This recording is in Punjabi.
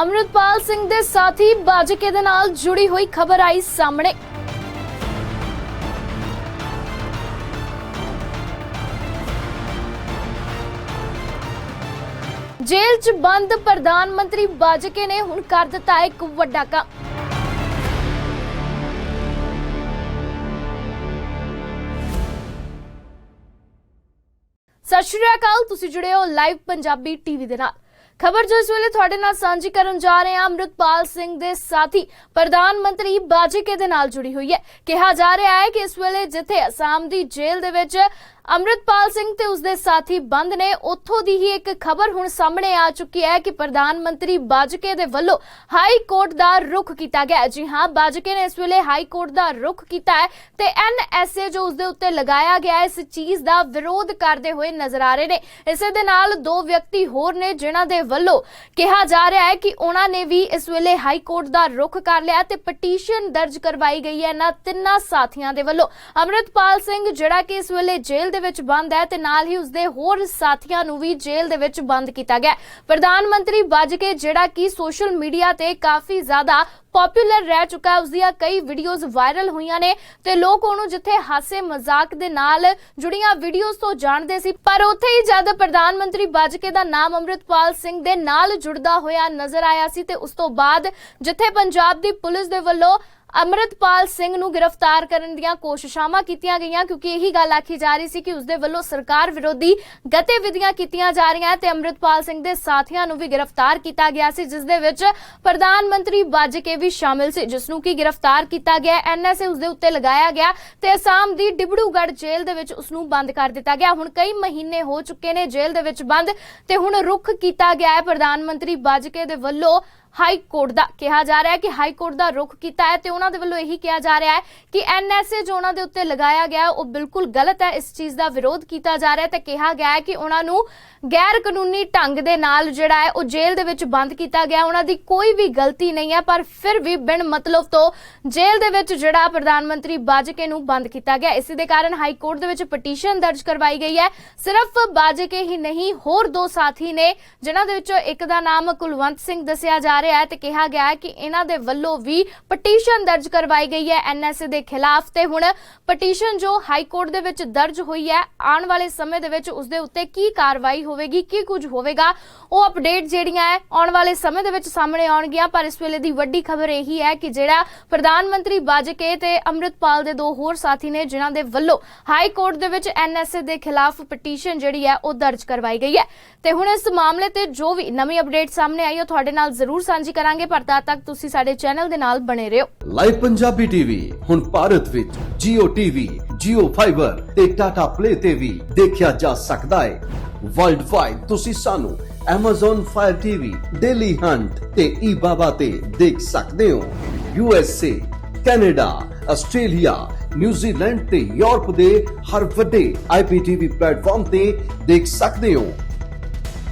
ਅਮਰਿਤਪਾਲ ਸਿੰਘ ਦੇ ਸਾਥੀ ਬਾਜਕੇ ਦੇ ਨਾਲ ਜੁੜੀ ਹੋਈ ਖਬਰ ਆਈ ਸਾਹਮਣੇ। ਜੇਲ੍ਹ 'ਚ ਬੰਦ ਪ੍ਰਧਾਨ ਮੰਤਰੀ ਬਾਜਕੇ ਨੇ ਹੁਣ ਕਰ ਦਿੱਤਾ ਇੱਕ ਵੱਡਾ ਕੰਮ। ਸਤਿ ਸ਼੍ਰੀ ਅਕਾਲ, ਤੁਸੀਂ ਜੁੜੇ ਹੋ ਲਾਈਵ ਪੰਜਾਬੀ ਟੀਵੀ ਦੇ ਨਾਲ। ਖਬਰ ਜੋ ਇਸ ਵੇਲੇ ਤੁਹਾਡੇ ਨਾਲ ਸਾਂਝੀ ਕਰਨ ਜਾ ਰਹੇ ਹਾਂ, ਅੰਮ੍ਰਿਤਪਾਲ ਸਿੰਘ ਦੇ ਸਾਥੀ, ਪ੍ਰਧਾਨ ਮੰਤਰੀ ਬਾਜੀਕੇ ਦੇ ਨਾਲ ਜੁੜੀ ਹੋਈ ਹੈ। ਕਿਹਾ ਜਾ ਰਿਹਾ ਹੈ ਕਿ ਇਸ ਵੇਲੇ ਜਿੱਥੇ ਅਸਾਮ ਦੀ ਜੇਲ੍ਹ ਦੇ ਵਿੱਚ ਅੰਮ੍ਰਿਤਪਾਲ ਸਿੰਘ ਤੇ ਉਸਦੇ ਸਾਥੀ ਬੰਦ ਨੇ, ਉੱਥੋਂ ਦੀ ਹੀ ਇੱਕ ਖਬਰ ਹੁਣ ਸਾਹਮਣੇ ਆ ਚੁੱਕੀ ਹੈ ਕਿ ਪ੍ਰਧਾਨ ਮੰਤਰੀ ਬਾਜਕੇ ਦੇ ਵੱਲੋਂ ਹਾਈ ਕੋਰਟ ਦਾ ਰੁਖ ਕੀਤਾ ਗਿਆ ਜੀ ਹਾਂ, ਬਾਜਕੇ ਨੇ ਇਸ ਵੇਲੇ ਹਾਈ ਕੋਰਟ ਦਾ ਰੁਖ ਕੀਤਾ ਹੈ ਤੇ ਐਨਐਸਏ ਜੋ ਉਸਦੇ ਉੱਤੇ ਲਗਾਇਆ ਗਿਆ ਇਸ ਚੀਜ਼ ਦਾ ਵਿਰੋਧ ਕਰਦੇ ਹੋਏ ਨਜ਼ਰ ਆ ਰਹੇ ਨੇ। ਇਸੇ ਦੇ ਨਾਲ ਦੋ ਵਿਅਕਤੀ ਹੋਰ ਨੇ, ਜਿਨ੍ਹਾਂ ਦੇ ਵੱਲੋਂ ਕਿਹਾ ਜਾ ਰਿਹਾ ਹੈ ਕਿ ਉਹਨਾਂ ਨੇ ਵੀ ਇਸ ਵੇਲੇ ਹਾਈ ਕੋਰਟ ਦਾ ਰੁਖ ਕਰ ਲਿਆ ਤੇ ਪਟੀਸ਼ਨ ਦਰਜ ਕਰਵਾਈ ਗਈ ਹੈ ਇਹਨਾਂ ਤਿੰਨਾਂ ਸਾਥੀਆਂ ਦੇ ਵੱਲੋਂ। ਅੰਮ੍ਰਿਤਪਾਲ ਸਿੰਘ, ਜਿਹੜਾ ਕਿ ਇਸ ਵੇਲੇ ਜੇਲ੍ਹ ਦੇ ਵਿੱਚ ਬੰਦ ਹੈ ਤੇ ਨਾਲ ਹੀ ਉਸਦੇ ਹੋਰ ਸਾਥੀਆਂ ਨੂੰ ਵੀ ਜੇਲ੍ਹ ਦੇ ਵਿੱਚ ਬੰਦ ਕੀਤਾ ਗਿਆ ਪ੍ਰਧਾਨ ਮੰਤਰੀ ਵੱਜ ਕੇ ਜਿਹੜਾ ਕਿ ਸੋਸ਼ਲ ਮੀਡੀਆ ਤੇ ਕਾਫੀ ਜ਼ਿਆਦਾ ਪਪੂਲਰ ਰਹਿ ਚੁੱਕਾ ਹੈ, ਉਸਦੀਆਂ ਕਈ ਵੀਡੀਓਜ਼ ਵਾਇਰਲ ਹੋਈਆਂ ਨੇ ਤੇ ਲੋਕ ਉਹਨੂੰ ਜਿੱਥੇ ਹਾਸੇ ਮਜ਼ਾਕ ਦੇ ਨਾਲ ਜੁੜੀਆਂ ਵੀਡੀਓਜ਼ ਤੋਂ ਜਾਣਦੇ ਸੀ, ਪਰ ਉੱਥੇ ਹੀ ਜਦ ਪ੍ਰਧਾਨ ਮੰਤਰੀ ਬਾਜਕੇ ਦਾ ਨਾਮ ਅੰਮ੍ਰਿਤਪਾਲ ਸਿੰਘ ਦੇ ਨਾਲ ਜੁੜਦਾ ਹੋਇਆ ਨਜ਼ਰ ਆਇਆ ਸੀ ਤੇ ਉਸ ਤੋਂ ਬਾਅਦ ਜਿੱਥੇ ਪੰਜਾਬ ਦੀ ਪੁਲਿਸ ਦੇ ਵੱਲੋਂ ਅੰਮ੍ਰਿਤਪਾਲ ਸਿੰਘ ਨੂੰ ਗ੍ਰਿਫਤਾਰ ਕਰਨ ਦੀਆਂ ਕੋਸ਼ਿਸ਼ਾਂ ਕੀਤੀਆਂ ਗਈਆਂ ਕਿਉਂਕਿ ਇਹੀ ਗੱਲ ਆਖੀ ਜਾ ਰਹੀ ਸੀ ਕਿ ਉਸਦੇ ਵੱਲੋਂ ਸਰਕਾਰ ਵਿਰੋਧੀ ਗਤੀਵਿਧੀਆਂ ਕੀਤੀਆਂ ਜਾ ਰਹੀਆਂ ਤੇ ਅੰਮ੍ਰਿਤਪਾਲ ਸਿੰਘ ਦੇ ਸਾਥੀਆਂ ਨੂੰ ਵੀ ਗ੍ਰਿਫਤਾਰ ਕੀਤਾ ਗਿਆ ਸੀ, ਜਿਸ ਦੇ ਵਿੱਚ ਪ੍ਰਧਾਨ ਮੰਤਰੀ ਬਾਜਕੇ ਵੀ ਸ਼ਾਮਿਲ ਸੀ, ਜਿਸ ਨੂੰ ਕਿ ਗ੍ਰਿਫਤਾਰ ਕੀਤਾ ਗਿਆ, ਐਨਐਸਏ ਉਸਦੇ ਉੱਤੇ ਲਗਾਇਆ ਗਿਆ ਤੇ ਅਸਾਮ ਦੀ ਡਿਬੜੂਗੜ੍ਹ ਜੇਲ੍ਹ ਦੇ ਵਿੱਚ ਉਸ ਨੂੰ ਬੰਦ ਕਰ ਦਿੱਤਾ ਗਿਆ। ਹੁਣ ਕਈ ਮਹੀਨੇ ਹੋ ਚੁੱਕੇ ਨੇ ਜੇਲ੍ਹ ਦੇ ਵਿੱਚ ਬੰਦ ਤੇ ਹੁਣ ਰੁਖ ਕੀਤਾ ਗਿਆ ਹੈ। ਪ੍ਰਧਾਨ ਮੰਤਰੀ ਬਾਜਕੇ ਦੇ ਵੱਲੋਂ ਹਾਈ ਕੋਰਟ ਦਾ ਕਿਹਾ ਜਾ ਰਿਹਾ ਹੈ ਕਿ ਹਾਈ ਕੋਰਟ ਦਾ ਰੁਖ ਕੀਤਾ ਹੈ ਤੇ ਉਹਨਾਂ ਦੇ ਵੱਲੋਂ ਇਹੀ ਕਿਹਾ ਜਾ ਰਿਹਾ ਹੈ ਕਿ ਐਨਐਸਏ ਜੋ ਉਹਨਾਂ ਦੇ ਉੱਤੇ ਲਗਾਇਆ ਗਿਆ ਉਹ ਬਿਲਕੁਲ ਗਲਤ ਹੈ। ਇਸ ਚੀਜ਼ ਦਾ ਵਿਰੋਧ ਕੀਤਾ ਜਾ ਰਿਹਾ ਹੈ ਤੇ ਕਿਹਾ ਗਿਆ ਹੈ ਕਿ ਉਹਨਾਂ ਨੂੰ ਗੈਰ ਕਾਨੂੰਨੀ ਢੰਗ ਦੇ ਨਾਲ ਜਿਹੜਾ ਹੈ, ਉਹ ਜੇਲ੍ਹ ਦੇ ਵਿੱਚ ਬੰਦ ਕੀਤਾ ਗਿਆ। ਉਹਨਾਂ ਦੀ ਕੋਈ ਵੀ ਗਲਤੀ ਨਹੀਂ ਹੈ, ਪਰ ਫਿਰ ਵੀ ਬਿਨ ਮਤਲਬ ਤੋਂ ਜੇਲ੍ਹ ਦੇ ਵਿੱਚ ਜਿਹੜਾ ਪ੍ਰਧਾਨ ਮੰਤਰੀ ਬਾਜਕੇ ਨੂੰ ਬੰਦ ਕੀਤਾ ਗਿਆ। ਇਸੇ ਦੇ ਕਾਰਨ ਹਾਈ ਕੋਰਟ ਦੇ ਵਿੱਚ ਪਟੀਸ਼ਨ ਦਰਜ ਕਰਵਾਈ ਗਈ ਹੈ। ਸਿਰਫ ਬਾਜਕੇ ਹੀ ਨਹੀਂ, ਹੋਰ ਦੋ ਸਾਥੀ ਨੇ, ਜਿਨ੍ਹਾਂ ਦੇ ਵਿੱਚੋਂ ਇੱਕ ਦਾ ਨਾਮ ਕੁਲਵੰਤ ਸਿੰਘ ਦੱਸਿਆ ਜਾ ਰਿਹਾ ਰਿਹਾ ਹੈ ਤੇ ਕਿਹਾ ਗਿਆ ਹੈ ਕਿ ਇਹਨਾਂ ਦੇ ਵੱਲੋਂ ਵੀ ਪਟੀਸ਼ਨ ਦਰਜ ਕਰਵਾਈ ਗਈ ਹੈ ਐਨਐਸਏ ਦੇ ਖਿਲਾਫ ਤੇ ਹੁਣ ਪਟੀਸ਼ਨ ਜੋ ਹਾਈ ਕੋਰਟ ਦੇ ਵਿੱਚ ਦਰਜ ਹੋਈ ਹੈ, ਆਉਣ ਵਾਲੇ ਸਮੇਂ ਦੇ ਵਿੱਚ ਉਸ ਦੇ ਉੱਤੇ ਕੀ ਕਾਰਵਾਈ ਹੋਵੇਗੀ, ਕੀ ਕੁਝ ਹੋਵੇਗਾ, ਉਹ ਅਪਡੇਟ ਜਿਹੜੀਆਂ ਹੈ ਆਉਣ ਵਾਲੇ ਸਮੇਂ ਦੇ ਵਿੱਚ ਸਾਹਮਣੇ ਆਉਣਗੀਆਂ, ਪਰ ਇਸ ਵੇਲੇ ਦੀ ਵੱਡੀ ਖਬਰ ਇਹੀ ਹੈ ਕਿ ਜਿਹੜਾ ਪ੍ਰਧਾਨ ਮੰਤਰੀ ਬਾਜਕੇ ਤੇ ਅੰਮ੍ਰਿਤਪਾਲ ਦੇ ਦੋ ਹੋਰ ਸਾਥੀ ਨੇ, ਜਿਨ੍ਹਾਂ ਦੇ ਵੱਲੋਂ ਹਾਈ ਕੋਰਟ ਦੇ ਵਿੱਚ ਐਨਐਸਏ ਦੇ ਖਿਲਾਫ ਪਟੀਸ਼ਨ ਜਿਹੜੀ ਹੈ, ਉਹ ਦਰਜ ਕਰਵਾਈ ਗਈ ਹੈ। ਤੇ ਹੁਣ ਇਸ ਮਾਮਲੇ ਤੇ ਜੋ ਵੀ ਨਵੀਂ ਅਪਡੇਟ ਸਾਹਮਣੇ ਆਈ, ਉਹ ਤੁਹਾਡੇ ਨਾਲ ਜ਼ਰੂਰ ਸਾਂਝੀ ਕਰਾਂਗੇ ਪਰ ਤਦ ਤੱਕ ਤੁਸੀਂ ਸਾਡੇ ਚੈਨਲ ਦੇ ਨਾਲ ਬਣੇ ਰਹੋ। ਲਾਈਵ ਪੰਜਾਬੀ ਟੀਵੀ ਹੁਣ ਭਾਰਤ ਵਿੱਚ Jio TV, Jio Fiber ਤੇ Tata Play ਤੇ ਵੀ ਦੇਖਿਆ ਜਾ ਸਕਦਾ ਹੈ। ਵਰਲਡ ਵਾਈਡ ਤੁਸੀਂ ਸਾਨੂੰ Amazon Fire TV, Daily Hunt ਤੇ eBaba ਤੇ ਦੇਖ ਸਕਦੇ ਹੋ। USA, ਕੈਨੇਡਾ, ਆਸਟ੍ਰੇਲੀਆ, ਨਿਊਜ਼ੀਲੈਂਡ ਤੇ ਯੂਰਪ ਦੇ ਹਰ ਵੱਡੇ IPTV ਪਲੇਟਫਾਰਮ ਤੇ ਦੇਖ ਸਕਦੇ ਹੋ।